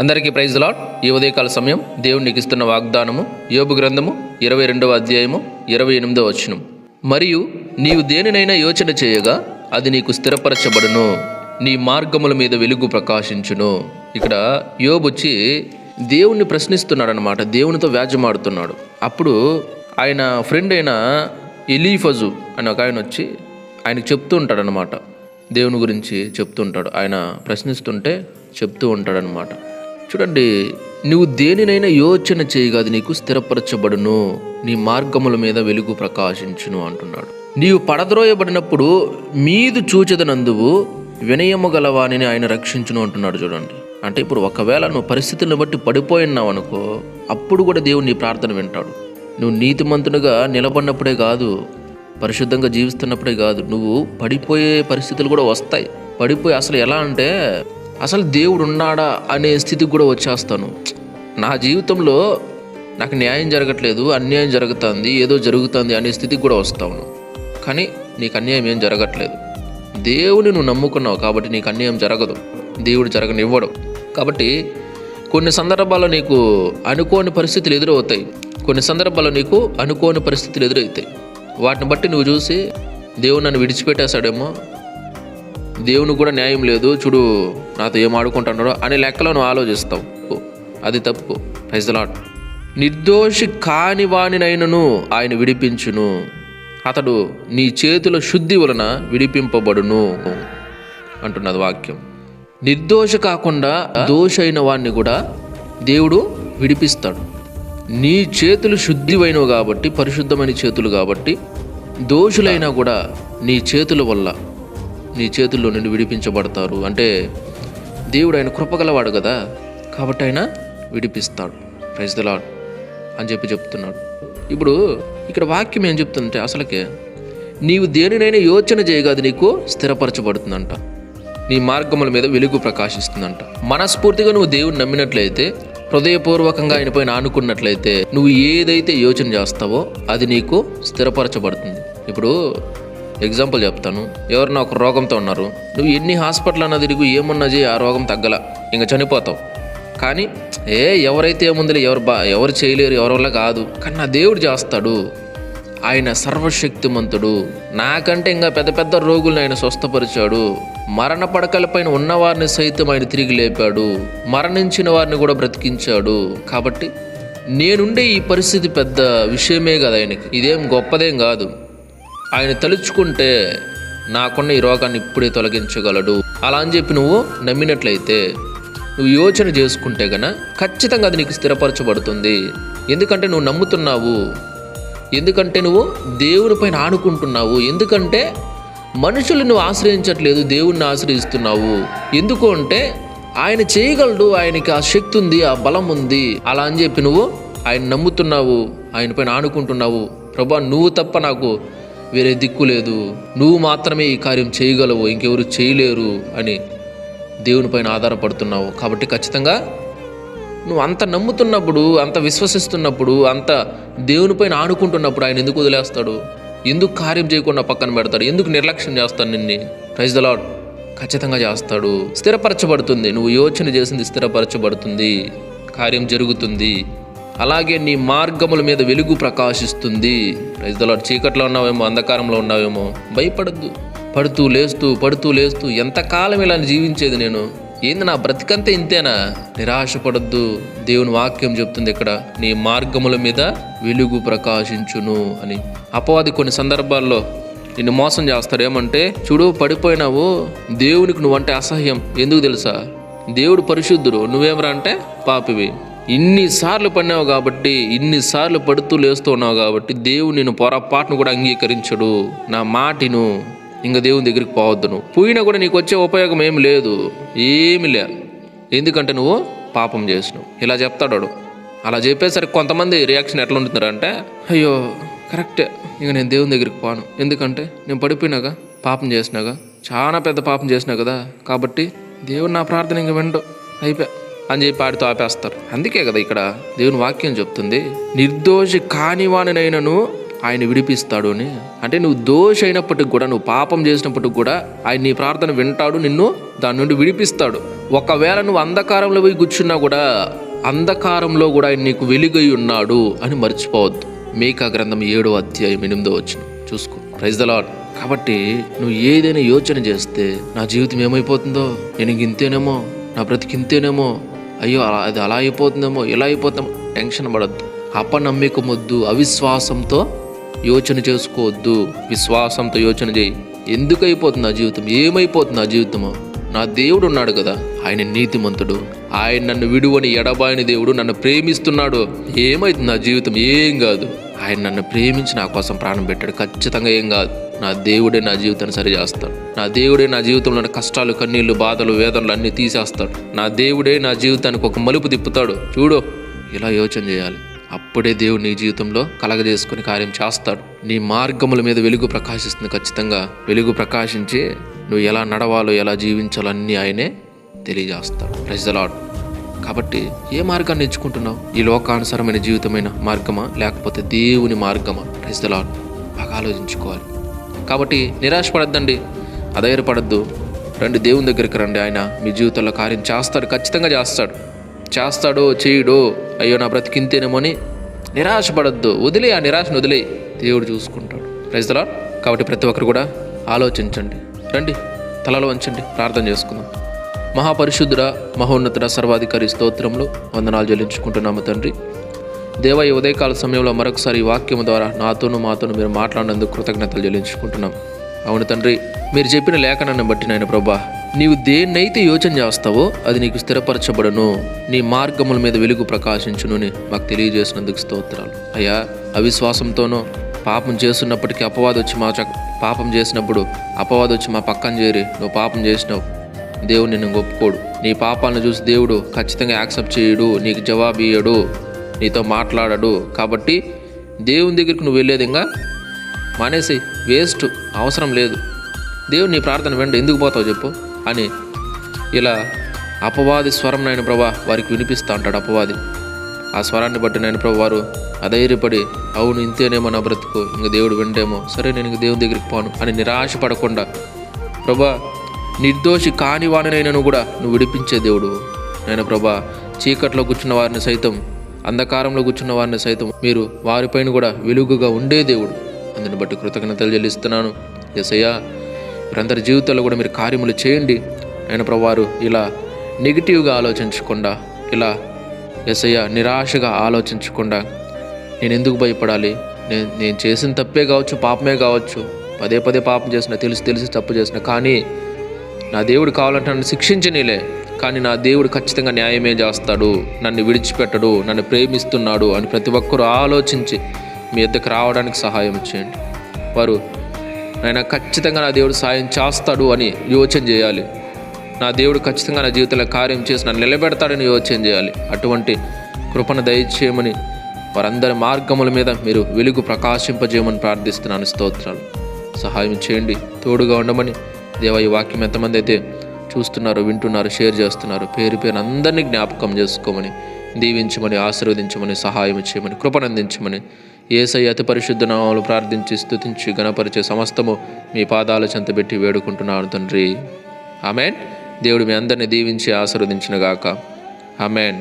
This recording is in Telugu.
అందరికీ ప్రైజ్ లాట్ ఈ ఉదయకాల సమయం దేవుడు ఇస్తున్న వాగ్దానము యోబు గ్రంథము ఇరవై రెండవ అధ్యాయము ఇరవై ఎనిమిదవ వచనం. మరియు నీవు దేనినైనా యోచన చేయగా అది నీకు స్థిరపరచబడును. నీ మార్గముల మీద వెలుగు ప్రకాశించును. ఇక్కడ యోబు వచ్చి దేవుణ్ణి ప్రశ్నిస్తున్నాడనమాట దేవునితో వ్యాజ్యమాడుతున్నాడు. అప్పుడు ఆయన ఫ్రెండ్ అయిన ఎలీఫజు అని ఒక ఆయన వచ్చి ఆయనకు చెప్తూ ఉంటాడనమాట దేవుని గురించి చెప్తూ ఉంటాడు. ఆయన ప్రశ్నిస్తుంటే చెప్తూ ఉంటాడనమాట చూడండి నువ్వు దేనినైనా యోచన చేయగాది నీకు స్థిరపరచబడును. నీ మార్గముల మీద వెలుగు ప్రకాశించును అంటున్నాడు. నీవు పడద్రోయబడినప్పుడు మీదు చూచదనందువు వినయము గలవాణిని ఆయన రక్షించును అంటున్నాడు చూడండి. అంటే ఇప్పుడు ఒకవేళ నువ్వు పరిస్థితులను బట్టి పడిపోయినావు అనుకో అప్పుడు కూడా దేవుడు నీ ప్రార్థన వింటాడు. నువ్వు నీతిమంతునిగా నిలబడినప్పుడే కాదు పరిశుద్ధంగా జీవిస్తున్నప్పుడే కాదు నువ్వు పడిపోయే పరిస్థితులు కూడా వస్తాయి. పడిపోయి అసలు ఎలా అంటే అసలు దేవుడు ఉన్నాడా అనే స్థితికి కూడా వచ్చేస్తాను. నా జీవితంలో నాకు న్యాయం జరగట్లేదు అన్యాయం జరుగుతుంది ఏదో జరుగుతుంది అనే స్థితికి కూడా వస్తాను. కానీ నీకు అన్యాయం ఏం జరగట్లేదు. దేవుని నువ్వు నమ్ముకున్నావు కాబట్టి నీకు అన్యాయం జరగదు. దేవుడు జరగనివ్వడు. కాబట్టి కొన్ని సందర్భాల్లో నీకు అనుకోని పరిస్థితులు ఎదురవుతాయి. కొన్ని సందర్భాల్లో నీకు అనుకోని పరిస్థితులు ఎదురవుతాయి. వాటిని బట్టి నువ్వు చూసి దేవుడు నన్ను విడిచిపెట్టేశాడేమో దేవునికి కూడా న్యాయం లేదు. చూడు నాతో ఏం ఆడుకుంటున్నాడో అనే లెక్కలో నువ్వు ఆలోచిస్తావు. అది తప్పు. ఫైజలాట్ నిర్దోషి కాని వానినైనను ఆయన విడిపించును. అతడు నీ చేతుల శుద్ధి వలన విడిపింపబడును అంటున్నది వాక్యం. నిర్దోష కాకుండా దోషైన వాడిని కూడా దేవుడు విడిపిస్తాడు. నీ చేతులు శుద్ధివైనవి కాబట్టి పరిశుద్ధమైన చేతులు కాబట్టి దోషులైనా కూడా నీ చేతుల వల్ల నీ చేతుల్లో నుండి విడిపించబడతారు. అంటే దేవుడు ఆయన కృపగలవాడు కదా. కాబట్టి ఆయన విడిపిస్తాడు. ప్రైజ్ ద లాడ్ అని చెప్పి చెప్తున్నాడు. ఇప్పుడు ఇక్కడ వాక్యం ఏం చెప్తుందంటే అసలుకే నీవు దేనినైనా యోచన చేయగా అది నీకు స్థిరపరచబడుతుందంట. నీ మార్గముల మీద వెలుగు ప్రకాశిస్తుందంట. మనస్ఫూర్తిగా నువ్వు దేవుని నమ్మినట్లయితే హృదయపూర్వకంగా ఆయన పైన ఆనుకున్నట్లయితే నువ్వు ఏదైతే యోచన చేస్తావో అది నీకు స్థిరపరచబడుతుంది. ఇప్పుడు ఎగ్జాంపుల్ చెప్తాను. ఎవరన్నా ఒక రోగంతో ఉన్నారు. నువ్వు ఎన్ని హాస్పిటల్ అన్న తిరిగి ఏమున్నా చేయి ఆ రోగం తగ్గల. ఇంకా చనిపోతావు. కానీ ఏ ఎవరైతే ఏముందిలే ఎవరు బా ఎవరు చేయలేరు ఎవరి వల్ల కాదు. కానీ నా దేవుడు చేస్తాడు. ఆయన సర్వశక్తిమంతుడు. నాకంటే ఇంకా పెద్ద పెద్ద రోగుల్ని ఆయన స్వస్థపరిచాడు. మరణ పడకలపైన ఉన్నవారిని సైతం ఆయన తిరిగి లేపాడు. మరణించిన వారిని కూడా బ్రతికించాడు. కాబట్టి నేనుండే ఈ పరిస్థితి పెద్ద విషయమే కదా ఆయనకి. ఇదేం గొప్పదేం కాదు. ఆయన తలుచుకుంటే నాకున్న ఈ రోగాన్ని ఇప్పుడే తొలగించగలడు. అలా అని చెప్పి నువ్వు నమ్మినట్లయితే నువ్వు యోచన చేసుకుంటే గన ఖచ్చితంగా అది నీకు స్థిరపరచబడుతుంది. ఎందుకంటే నువ్వు నమ్ముతున్నావు. ఎందుకంటే నువ్వు దేవుని పైన ఆనుకుంటున్నావు. ఎందుకంటే మనుషులు నువ్వు ఆశ్రయించట్లేదు దేవుణ్ణి ఆశ్రయిస్తున్నావు. ఎందుకు అంటే ఆయన చేయగలడు ఆయనకి ఆ శక్తి ఉంది ఆ బలం ఉంది. అలా అని చెప్పి నువ్వు ఆయన నమ్ముతున్నావు ఆయన పైన ఆనుకుంటున్నావు. ప్రభా నువ్వు తప్ప నాకు వేరే దిక్కు లేదు. నువ్వు మాత్రమే ఈ కార్యం చేయగలవు ఇంకెవరు చేయలేరు అని దేవుని పైన ఆధారపడుతున్నావు. కాబట్టి ఖచ్చితంగా నువ్వు అంత నమ్ముతున్నప్పుడు అంత విశ్వసిస్తున్నప్పుడు అంత దేవునిపైన ఆనుకుంటున్నప్పుడు ఆయన ఎందుకు వదిలేస్తాడు? ఎందుకు కార్యం చేయకుండా పక్కన పెడతాడు? ఎందుకు నిర్లక్ష్యం చేస్తాడు నిన్ను? ప్రైజ్ ద లాడ్ ఖచ్చితంగా చేస్తాడు. స్థిరపరచబడుతుంది. నువ్వు యోచన చేసింది స్థిరపరచబడుతుంది. కార్యం జరుగుతుంది. అలాగే నీ మార్గముల మీద వెలుగు ప్రకాశిస్తుంది. రైతుల చీకట్లో ఉన్నావేమో అంధకారంలో ఉన్నావేమో భయపడద్దు. పడుతూ లేస్తూ పడుతూ లేస్తూ ఎంతకాలం ఇలా జీవించేది నేను? ఏంది నా బ్రతికంతే ఇంతేనా? నిరాశపడద్దు. దేవుని వాక్యం చెప్తుంది ఇక్కడ నీ మార్గముల మీద వెలుగు ప్రకాశించును అని. అపవాది కొన్ని సందర్భాల్లో నిన్ను మోసం చేస్తాడు. ఏమంటే చూడు పడిపోయినావు. దేవునికి నువ్వంటే అసహ్యం. ఎందుకు తెలుసా? దేవుడు పరిశుద్ధుడు. నువ్వేమరా అంటే పాపివి. ఇన్నిసార్లు పడినావు కాబట్టి ఇన్నిసార్లు పడుతూ లేస్తున్నావు కాబట్టి దేవుడు నేను పొరపాటును కూడా అంగీకరించడు. నా మాటిను ఇంకా దేవుని దగ్గరికి పోవద్దు నువ్వు. పోయినా కూడా నీకు వచ్చే ఉపయోగం ఏమి లేదు. ఏమి లే. ఎందుకంటే నువ్వు పాపం చేసినావు. ఇలా చెప్తాడు అలా చెప్పేసరికి కొంతమంది రియాక్షన్ ఎట్లా ఉంటున్నారంటే అయ్యో కరెక్టే. ఇక నేను దేవుని దగ్గరికి పోను. ఎందుకంటే నేను పడిపోయినాగా పాపం చేసినాగా. చాలా పెద్ద పాపం చేసినా కదా. కాబట్టి దేవుడు నా ప్రార్థన ఇంక వినడు అయిపోయా. అని చెప్పి ఆడితో ఆపేస్తారు. అందుకే కదా ఇక్కడ దేవుని వాక్యం చెప్తుంది నిర్దోషి కానివానినైనను ఆయన విడిపిస్తాడు అని. అంటే నువ్వు దోష అయినప్పటికి కూడా నువ్వు పాపం చేసినప్పటికి కూడా ఆయన నీ ప్రార్థన వింటాడు నిన్ను దాని నుండి విడిపిస్తాడు. ఒకవేళ నువ్వు అంధకారంలో పోయి కూర్చున్నా కూడా అంధకారంలో కూడా ఆయన నీకు వెలుగై ఉన్నాడు అని మర్చిపోవద్దు. మేకా గ్రంథం ఏడో అధ్యాయం ఎనిమిదో వచ్చిన చూసుకో. ప్రైజ్ ద లాడ్ కాబట్టి నువ్వు ఏదైనా యోచన చేస్తే నా జీవితం ఏమైపోతుందో? నేను ఇంతేనేమో నా బ్రతికింతేనేమో? అయ్యో అలా అది అలా అయిపోతుందేమో ఇలా అయిపోతామో టెన్షన్ పడద్దు. అపనమ్మికమొద్దు అవిశ్వాసంతో యోచన చేసుకోవద్దు. విశ్వాసంతో యోచన చేయి. ఎందుకు అయిపోతుంది నా జీవితం? ఏమైపోతుంది నా జీవితము? నా దేవుడు ఉన్నాడు కదా ఆయన నీతిమంతుడు. ఆయన నన్ను విడువని ఎడబాయని దేవుడు నన్ను ప్రేమిస్తున్నాడు. ఏమైతుంది నా జీవితం? ఏం కాదు. ఆయన నన్ను ప్రేమించి నా కోసం ప్రాణం పెట్టాడు. ఖచ్చితంగా ఏం కాదు. నా దేవుడే నా జీవితాన్ని సరిచేస్తాడు. నా దేవుడే నా జీవితంలో ఉన్న కష్టాలు కన్నీళ్ళు బాధలు వేదనలు అన్నీ తీసేస్తాడు. నా దేవుడే నా జీవితానికి ఒక మలుపు తిప్పుతాడు. చూడు ఇలా యోచన చేయాలి. అప్పుడే దేవుడు నీ జీవితంలో కలగజేసుకుని కార్యం చేస్తాడు. నీ మార్గముల మీద వెలుగు ప్రకాశిస్తుంది ఖచ్చితంగా. వెలుగు ప్రకాశించి నువ్వు ఎలా నడవాలో ఎలా జీవించాలో అన్నీ ఆయనే తెలియజేస్తాడు. ప్రజలాడు కాబట్టి ఏ మార్గాన్ని ఎంచుకుంటున్నావు? ఈ లోకానుసారమైన జీవితమైన మార్గమా? లేకపోతే దేవుని మార్గమా? ప్రజలాడు బాగా ఆలోచించుకోవాలి. కాబట్టి నిరాశపడద్దండి అధైర్యపడద్దు. రండి దేవుని దగ్గరికి రండి. ఆయన మీ జీవితంలో కార్యం చేస్తాడు ఖచ్చితంగా చేస్తాడు. చేస్తాడో చేయడో అయ్యో నా బ్రతికింతేనేమో అని నిరాశపడద్దు. వదిలే ఆ నిరాశను వదిలే దేవుడు చూసుకుంటాడు. ప్రజలా కాబట్టి ప్రతి ఒక్కరు కూడా ఆలోచించండి. రండి తలలో వంచండి ప్రార్థన చేసుకుందాం. మహాపరిశుద్ధుడ మహోన్నతుడ సర్వాధికారి స్తోత్రంలో వందనాలు చెల్లించుకుంటున్నాము తండ్రి. దేవ ఈ ఉదయకాల సమయంలో మరొకసారి ఈ వాక్యము ద్వారా నాతోనూ మాతోనూ మీరు మాట్లాడినందుకు కృతజ్ఞతలు చెల్లించుకుంటున్నాం. అవును తండ్రి మీరు చెప్పిన లేఖనాన్ని బట్టి నాయన ప్రభా నీవు దేన్నైతే యోచన చేస్తావో అది నీకు స్థిరపరచబడను. నీ మార్గముల మీద వెలుగు ప్రకాశించును మాకు తెలియజేసినందుకు స్తోత్రాలు. అయ్యా అవిశ్వాసంతోనో పాపం చేస్తున్నప్పటికీ అపవాదం వచ్చి మా చక్క పాపం చేసినప్పుడు అపవాదం వచ్చి మా పక్కన చేరి నువ్వు పాపం చేసినావు. దేవుడు నిన్ను ఒప్పుకోడు. నీ పాపాలను చూసి దేవుడు ఖచ్చితంగా యాక్సెప్ట్ చేయడు నీకు జవాబు ఇయ్యడు నీతో మాట్లాడడు. కాబట్టి దేవుని దగ్గరికి నువ్వు వెళ్ళేది ఇంకా మానేసి వేస్ట్ అవసరం లేదు. దేవుడు నీ ప్రార్థన వెంట ఎందుకు పోతావు చెప్పు అని ఇలా అపవాది స్వరం నాయన ప్రభా వారికి వినిపిస్తూ ఉంటాడు అపవాది. ఆ స్వరాన్ని బట్టి నాయన ప్రభు వారు అధైర్యపడి అవును ఇంతేనేమో నా బ్రతుకు ఇంక దేవుడు వింటేమో సరే నేను ఇంక దేవుని దగ్గరికి పోను అని నిరాశ పడకుండా ప్రభా నిర్దోషి కాని వాడినైనను కూడా నువ్వు విడిపించే దేవుడు. నాయన ప్రభా చీకట్లో కూర్చున్న వారిని సైతం అంధకారంలో కూర్చున్న వారిని సైతం మీరు వారిపైన కూడా వెలుగుగా ఉండే దేవుడు. అందుని బట్టి కృతజ్ఞతలు చెల్లిస్తున్నాను. ఎసయ్యా వీరందరి జీవితాల్లో కూడా మీరు కార్యములు చేయండి. ఆయన ప్రభువారు ఇలా నెగిటివ్గా ఆలోచించకుండా ఇలా ఎసయ్య నిరాశగా ఆలోచించకుండా నేను ఎందుకు భయపడాలి? నేను నేను చేసిన తప్పే కావచ్చు పాపమే కావచ్చు పదే పదే పాపం చేసిన తెలిసి తెలిసి తప్పు చేసిన కానీ నా దేవుడు కావాలంటే నన్ను శిక్షించనీలే. కానీ నా దేవుడు ఖచ్చితంగా న్యాయమే చేస్తాడు. నన్ను విడిచిపెట్టడు నన్ను ప్రేమిస్తున్నాడు అని ప్రతి ఒక్కరూ ఆలోచించి మీ ఇద్దరికి రావడానికి సహాయం చేయండి. వారు ఆయన ఖచ్చితంగా నా దేవుడు సాయం చేస్తాడు అని యోచన చేయాలి. నా దేవుడు ఖచ్చితంగా నా జీవితంలో కార్యం చేసి నన్ను నిలబెడతాడని యోచన చేయాలి. అటువంటి కృపను దయచేయమని వారందరి మార్గముల మీద మీరు వెలుగు ప్రకాశింపజేయమని ప్రార్థిస్తున్నాను. స్తోత్రాలు. సహాయం చేయండి తోడుగా ఉండమని దేవ ఈ వాక్యం ఎంతమంది అయితే చూస్తున్నారు వింటున్నారు షేర్ చేస్తున్నారు. పేరు పేరు అందరినీ జ్ఞాపకం చేసుకోమని దీవించమని ఆశీర్వదించమని సహాయం చేయమని కృపనందించమని ఏసై అతి పరిశుద్ధ నామాలు ప్రార్థించి స్థుతించి గణపరిచే సమస్తము మీ పాదాల చెంతబెట్టి వేడుకుంటున్నాను తండ్రి. ఆమెన్. దేవుడు మీ అందరిని దీవించి ఆశీర్వదించిన గాక. ఆమెన్.